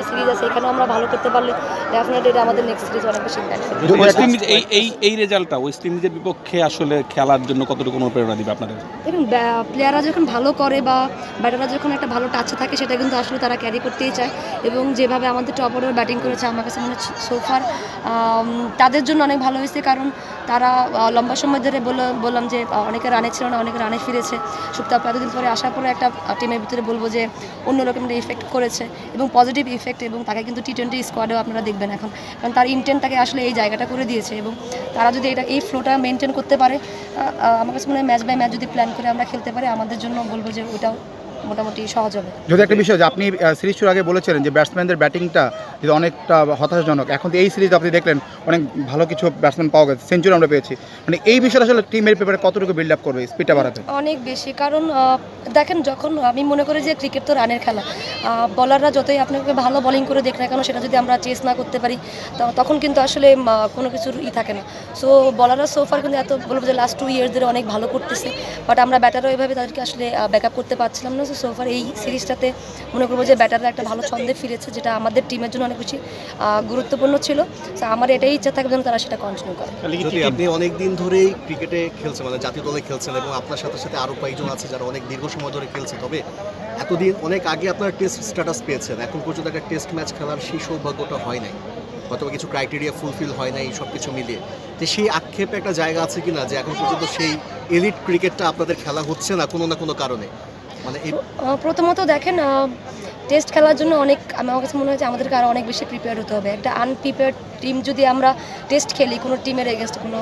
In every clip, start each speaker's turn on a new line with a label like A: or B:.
A: দুটি সিরিজ আছে এখানে আমরা ভালো করতে পারলে ডেফিনেটলি এটা আমাদের নেক্সট সিরিজ অনেক বেশি
B: ওয়েস্ট ইন্ডিজ এই এই এই রেজাল্টটা ওয়েস্ট ইন্ডিজের বিপক্ষে আসলে খেলার জন্য কতটুকু অনুপ্রেরণা দিবে আপনাদের?
A: দেখুন প্লেয়াররা যখন ভালো করে বা ব্যাটাররা যখন একটা ভালো টাচে থাকে সেটা কিন্তু আসলে তারা ক্যারি করতেই চায়। এবং যেভাবে আমাদের টপ অর্ডার ব্যাটিং করেছে আমার কাছে মনে হচ্ছে সোফার তাদের জন্য অনেক ভালো হয়েছে। কারণ তারা লম্বা সময় ধরে বললাম বললাম যে অনেকে রানে ছিল না অনেকে রানে ফিরেছে। সুপ্তাপ এতদিন পরে আসার পরে একটা টিমের ভিতরে বলব যে অন্যরকম একটা ইফেক্ট করেছে। এবং পজিটিভ ইফেক্ট এবং তাকে কিন্তু টি টোয়েন্টি স্কোয়াডেও আপনারা দেখবেন এখন। কারণ তার ইন্টেন্ট তাকে আসলে এই জায়গাটা করে দিয়েছে এবং তারা যদি এটা, এই ফ্লোটা মেনটেন করতে পারে আমার কাছে মনে হয় ম্যাচ বাই ম্যাচ যদি প্ল্যান করে আমরা খেলতে পারি, আমাদের জন্য বলব যে ওটাও মোটামুটি সহজ হবে।
C: যদি একটা বিষয় যে আপনি সিরিজ শুরুর আগে বলেছিলেন যে ব্যাটসম্যানদের ব্যাটিংটা যদি অনেকটা হতাশাজনক এখন তো এই সিরিজ আপনি দেখলেন অনেক ভালো কিছু ব্যাটসম্যান পাওয়া গেছে সেঞ্চুরি আমরা পেয়েছি। মানে এই বিষয়টা আসলে টিমের পেপারে কতটুকু বিল্ড আপ করবে স্পিডটা বাড়াবে
A: অনেক বেশি কারণ দেখেন যখন আমি মনে করি যে ক্রিকেট তো রানের খেলা বলাররা যতই আপনাকে ভালো বলিং করে দেখ না কেন সেটা যদি আমরা চেস না করতে পারি তখন কিন্তু আসলে কোনো কিছুর ই থাকে না। সো বলাররা সোফার কিন্তু এত বলব যে লাস্ট টু ইয়ার্স ধরে অনেক ভালো করতেছে বাট আমরা ব্যাটারও এভাবে তাদেরকে আসলে ব্যাক করতে পারছিলাম না। সো সোফার এই সিরিজটাতে মনে করব যে ব্যাটাররা একটা ভালো ছন্দে ফিরেছে যেটা আমাদের টিমের জন্য অনেক বেশি গুরুত্বপূর্ণ ছিল। তো আমার এটাই ইচ্ছা থাকবে যেন তারা সেটা কন্টিনিউ করে।
D: যদি আপনি অনেক দিন ধরেই ক্রিকেটে খেলছেন মানে জাতীয় দলে খেলছেন এবং আপনার সাথে সাথে আরও কয়েকজন আছে যারা অনেক দীর্ঘ সময় ধরে খেলছে তবে এতদিন অনেক আগে আপনার টেস্ট স্ট্যাটাস পেয়েছেন এখন পর্যন্ত একটা টেস্ট ম্যাচ খেলার সেই সৌভাগ্যটা হয় নাই হয়তো কিছু ক্রাইটেরিয়া ফুলফিল হয় নাই সব কিছু মিলিয়ে। তো সেই আক্ষেপে একটা জায়গা আছে কিনা যে এখন পর্যন্ত সেই এলিট ক্রিকেটটা আপনাদের খেলা হচ্ছে না কোনো না কোনো কারণে? এই
A: প্রথমত দেখেন টেস্ট খেলার জন্য অনেক, আমার কাছে মনে হয় যে আমাদেরকে আরও অনেক বেশি প্রিপেয়ার হতে হবে। একটা আনপ্রিপেয়ার্ড টিম যদি আমরা টেস্ট খেলি, কোনো টিমের এগেনস্টে কোনো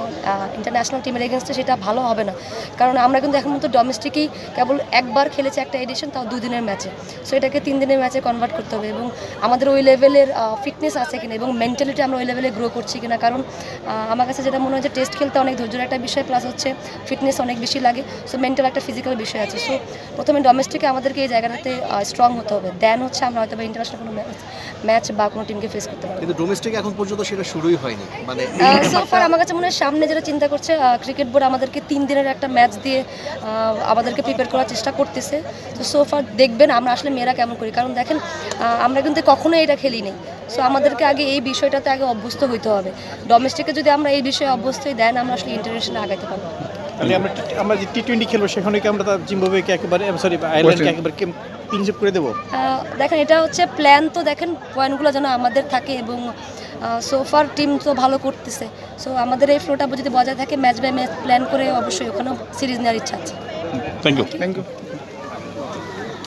A: ইন্টারন্যাশনাল টিমের এগেনস্টে সেটা ভালো হবে না। কারণ আমরা কিন্তু এখন মতো ডোমেস্টিকেই কেবল একবার খেলেছি একটা এডিশন তাও দুদিনের ম্যাচে সো এটাকে তিন দিনের ম্যাচে কনভার্ট করতে হবে এবং আমাদের ওই লেভেলের ফিটনেস আছে কিনা এবং মেন্টালিটি আমরা ওই লেভেলে গ্রো করছি কিনা। কারণ আমার কাছে যেটা মনে হয় যে টেস্ট খেলতে অনেক ধৈর্যের একটা বিষয় প্লাস হচ্ছে ফিটনেস অনেক বেশি লাগে। সো মেন্টাল একটা ফিজিক্যাল বিষয় আছে। সো প্রথমে ডোমেস্টিকে আমাদেরকে এই জায়গাটাতে স্ট্রং হতে হবে। দেন হচ্ছে আমরা হয়তো ইন্টারন্যাশনাল কোনো ম্যাচ বা কোনো টিমকে ফেস করতে পারব।
D: কিন্তু ডোমেস্টিক এখন পর্যন্ত সেটা শুরুই হয়নি। মানে
A: সোফার আমার কাছে মনে হয় সামনে যেটা চিন্তা করছে ক্রিকেট বোর্ড আমাদেরকে তিন দিনের একটা ম্যাচ দিয়ে আমাদেরকে প্রিপেয়ার করার চেষ্টা করতেছে। তো সোফার দেখবেন আমরা আসলে মেয়েরা কেমন করি। কারণ দেখেন আমরা কিন্তু কখনোই এটা খেলি নেই। সো আমাদেরকে আগে এই বিষয়টাতে আগে অভ্যস্ত হইতে হবে। ডোমেস্টিকে যদি আমরা এই বিষয়ে অভ্যস্তই দেন আমরা আসলে ইন্টারন্যাশনালে আগাইতে পারব।
E: তাহলে আমরা আমরা যে টি টোয়েন্টি খেলব সেখানে কি আমরা জিম্বাবুয়েকে একেবারে সরি আয়ারল্যান্ডকে একেবারে ক্লিনশিপ করে দেবো?
A: দেখেন এটা হচ্ছে প্ল্যান তো দেখেন পয়েন্টগুলো যেন আমাদের থাকে এবং সোফার টিম তো ভালো করতেছে। সো আমাদের এই ফ্লোটা যদি বজায় থাকে ম্যাচ বাই ম্যাচ প্ল্যান করে অবশ্যই ওখানেও সিরিজ নেওয়ার ইচ্ছা আছে।
B: Thank you
C: thank you